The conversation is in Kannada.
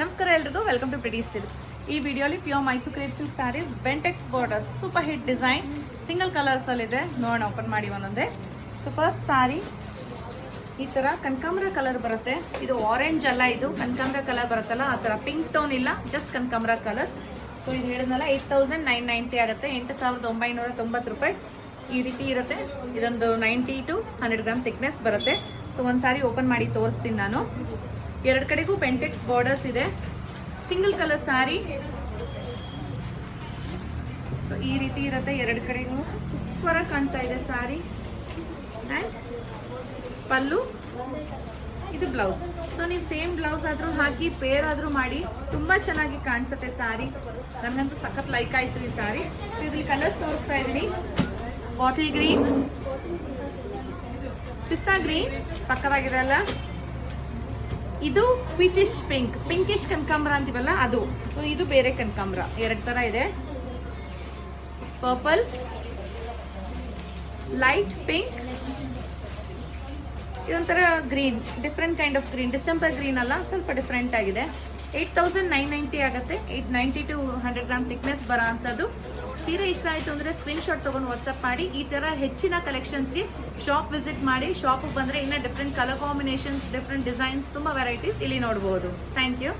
ನಮಸ್ಕಾರ ಎಲ್ರಿಗೂ ವೆಲ್ಕಮ್ ಟು ಪ್ರಿಟಿ ಸಿಲ್ಕ್ಸ್ ಈ ವಿಡಿಯೋಲಿ pure Mysore crepe silk saris Bentex border super hit design single colours ಅಲ್ಲಿ ಇದೆ. ನೋಡೋಣ ಓಪನ್ ಮಾಡಿ ಒಂದೊಂದೇ. ಸೊ ಫಸ್ಟ್ ಸಾರಿ ಈ ತರ ಕನಕಾಂಬರ ಕಲರ್ ಬರುತ್ತೆ. ಇದು ಆರೆಂಜ್ ಅಲ್ಲ ಇದು, ಕನಕಾಂಬರ ಕಲರ್ ಬರುತ್ತಲ್ಲ, ಆ ತರ ಪಿಂಕ್ ಟೋನ್ ಇಲ್ಲ ಜಸ್ಟ್ ಕನಕಾಂಬರ ಕಲರ್ ಸೊ ಇದು ಹೇಳಿದ್ನಲ್ಲ ಏಟ್ ತೌಸಂಡ್ ನೈನ್ ನೈಂಟಿ ಆಗುತ್ತೆ, ಎಂಟು ಸಾವಿರದ ಒಂಬೈನೂರ ತೊಂಬತ್ತು ರೂಪಾಯಿ. ಈ ರೀತಿ ಇರುತ್ತೆ. ಇದೊಂದು ninety to hundred gram thickness ಬರುತ್ತೆ. ಸೊ ಒಂದು ಸಾರಿ ಓಪನ್ ಮಾಡಿ ತೋರಿಸ್ತೀನಿ ನಾನು. ಎರಡು ಕಡೆಗೂ ಪೆಂಟೆಕ್ಸ್ ಬಾರ್ಡರ್ಸ್ ಇದೆ. ಸಿಂಗಲ್ ಕಲರ್ ಸಾರಿ ಸೊ ಈ ರೀತಿ ಇರುತ್ತೆ ಎರಡು ಕಡೆಗೂ. ಸೂಪರ್ ಆಗಿ ಕಾಣ್ತಾ ಇದೆ ಸಾರಿ ಪಲ್ಲು. ಇದು ಬ್ಲೌಸ್ ಸೊ ನೀವು ಸೇಮ್ ಬ್ಲೌಸ್ ಆದ್ರೂ ಹಾಕಿ ಪೇರ್ ಆದ್ರೂ ಮಾಡಿ, ತುಂಬಾ ಚೆನ್ನಾಗಿ ಕಾಣಿಸುತ್ತೆ ಸಾರಿ ನನಗಂತೂ ಸಖತ್ ಲೈಕ್ ಆಯ್ತು ಈ ಸಾರಿ ಸೊ ಇದ್ರಲ್ಲಿ ಕಲರ್ಸ್ ತೋರಿಸ್ತಾ ಇದೀನಿ ಬಾಟಲ್ ಗ್ರೀನ್ ಪಿಸ್ತಾ ಗ್ರೀನ್ ಸಕ್ಕತ್ತಾಗಿದೆ ಅಲ್ಲ? ಇದು ಪೀಚಿಶ್ ಪಿಂಕ್. ಪಿಂಕಿಶ್ ಕನಕಾಂಬ್ರ ಅಂತೀವಲ್ಲ, ಅದು. ಸೊ ಇದು ಬೇರೆ ಕನಕಾಂಬ್ರ. ಎರಡು ತರ ಇದೆ. ಪರ್ಪಲ್ ಲೈಟ್ ಪಿಂಕ್ ಇದೊಂಥರ green different kind of green distemper green ಅಲ್ಲ, ಸ್ವಲ್ಪ ಡಿಫ್ರೆಂಟ್ ಆಗಿದೆ. ಏಟ್ ತೌಸಂಡ್ ನೈನ್ ನೈಂಟಿ ಆಗುತ್ತೆ. Eight ninety to hundred gram thickness ಬರೋ ಅಂಥದ್ದು. ಸೀರೆ ಇಷ್ಟ ಆಯಿತು ಅಂದರೆ ಸ್ಕ್ರೀನ್ಶಾಟ್ ತೊಗೊಂಡು ವಾಟ್ಸಪ್ ಮಾಡಿ. ಈ ಥರ ಹೆಚ್ಚಿನ ಕಲೆಕ್ಷನ್ಸ್ಗೆ ಶಾಪ್ ವಿಸಿಟ್ ಮಾಡಿ ಶಾಪಿಗೆ ಬಂದರೆ ಇನ್ನೂ different colour combinations different designs ತುಂಬ ವೆರೈಟೀಸ್ ಇಲ್ಲಿ ನೋಡ್ಬೋದು. Thank you